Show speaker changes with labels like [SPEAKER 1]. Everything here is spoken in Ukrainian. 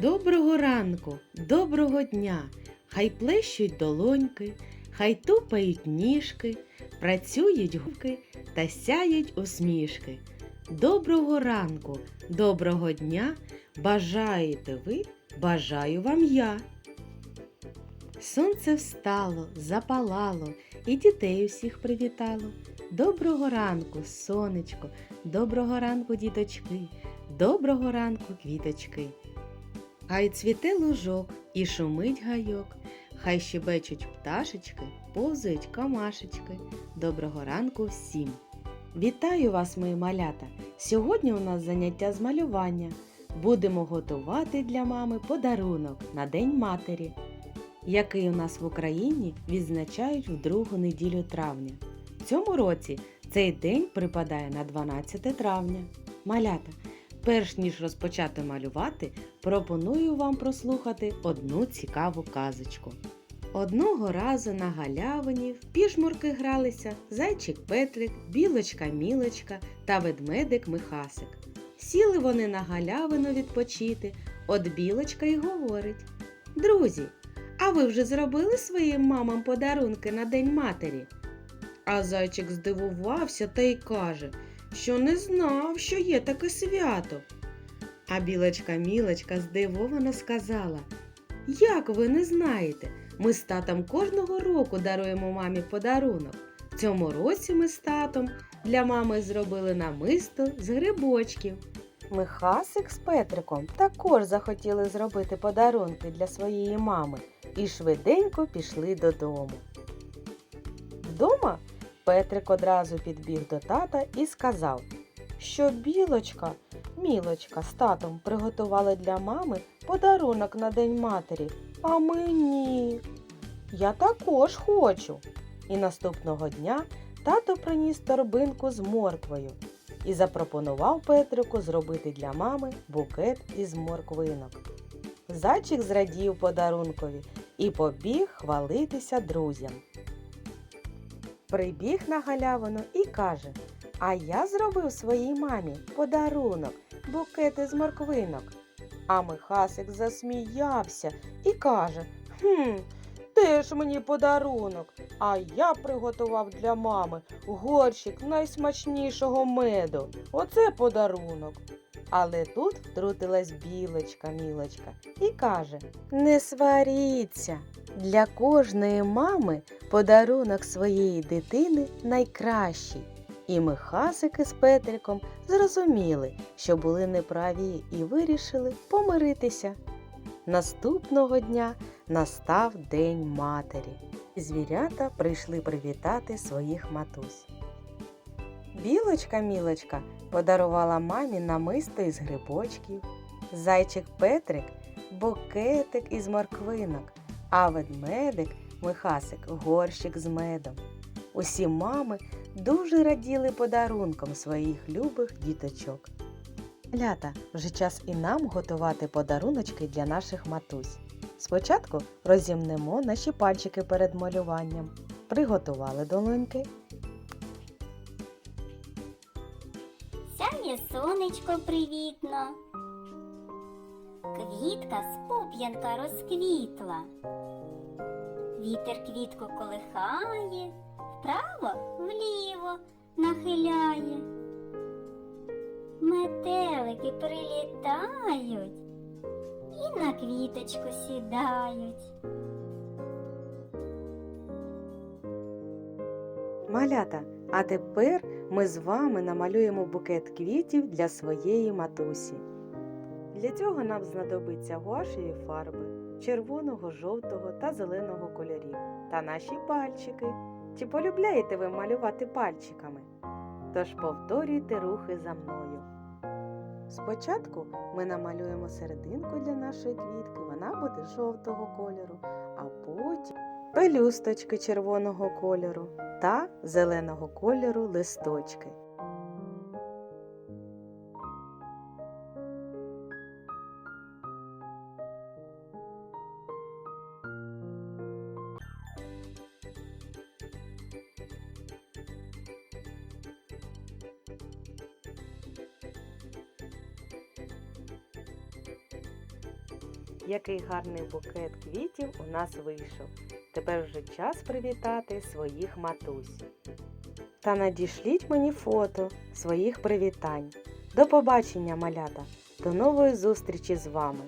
[SPEAKER 1] Доброго ранку, доброго дня, хай плещуть долоньки, хай тупають ніжки, працюють губки та сяють усмішки. Доброго ранку, доброго дня, бажаєте ви, бажаю вам я. Сонце встало, запалало і дітей усіх привітало. Доброго ранку, сонечко, доброго ранку, діточки, доброго ранку, квіточки. Хай цвіте лужок і шумить гайок, хай щебечуть пташечки, повзають камашечки. Доброго ранку всім! Вітаю вас, мої малята! Сьогодні у нас заняття з малювання. Будемо готувати для мами подарунок на День матері, який у нас в Україні відзначають в другу неділю травня. В цьому році цей день припадає на 12 травня. Малята, перш ніж розпочати малювати, пропоную вам прослухати одну цікаву казочку. Одного разу на галявині в пішмурки гралися зайчик Петрик, білочка Мілочка та ведмедик Михасик. Сіли вони на галявину відпочити, от білочка й говорить: Друзі, а ви вже зробили своїм мамам подарунки на День матері? А зайчик здивувався та й каже, що не знав, що є таке свято. А білочка Мілочка здивовано сказала: Як ви не знаєте? Ми з татом кожного року даруємо мамі подарунок. Цьому році ми з татом для мами зробили намисто з грибочків. Михасик з Петриком також захотіли зробити подарунки для своєї мами і швиденько пішли додому. Вдома Петрик одразу підбіг до тата і сказав, що білочка, мілочка з татом приготували для мами подарунок на День матері, а мені. Я також хочу. І наступного дня тато приніс торбинку з морквою і запропонував Петрику зробити для мами букет із морквинок. Зайчик зрадів подарункові і побіг хвалитися друзям. Прибіг на галявину і каже: А я зробив своїй мамі подарунок, букети з морквинок. А Михасик засміявся і каже: Хм, теж мені подарунок, а я приготував для мами горщик найсмачнішого меду. Оце подарунок. Але тут втрутилась білочка мілочка і каже: Не сваріться. Для кожної мами подарунок своєї дитини найкращий. І Михасики з Петриком зрозуміли, що були неправі і вирішили помиритися. Наступного дня настав День матері. і Звірята прийшли привітати своїх матусь. Білочка мілочка подарувала мамі намисто із грибочків, зайчик Петрик букетик із морквинок, а ведмедик Михасик горщик з медом. Усі мами дуже раділи подарункам своїх любих діточок. Лята, вже час і нам готувати подаруночки для наших матусь. Спочатку розімнемо наші пальчики перед малюванням. Приготували долоньки.
[SPEAKER 2] Сяє сонечко привітно. Квітка з пуп'янка розквітла. Вітер квітку колихає, вправо вліво нахиляє. Метелики прилітають і на квіточку сідають.
[SPEAKER 1] Малята, а тепер ми з вами намалюємо букет квітів для своєї матусі. Для цього нам знадобиться гуашеві фарби червоного, жовтого та зеленого кольорів та наші пальчики. Чи полюбляєте ви малювати пальчиками? Тож повторюйте рухи за мною. Спочатку ми намалюємо серединку для нашої квітки, вона буде жовтого кольору, а потім пелюсточки червоного кольору та зеленого кольору листочки. Який гарний букет квітів у нас вийшов. Тепер вже час привітати своїх матусь. Та надішліть мені фото своїх привітань. До побачення, малята! До нової зустрічі з вами!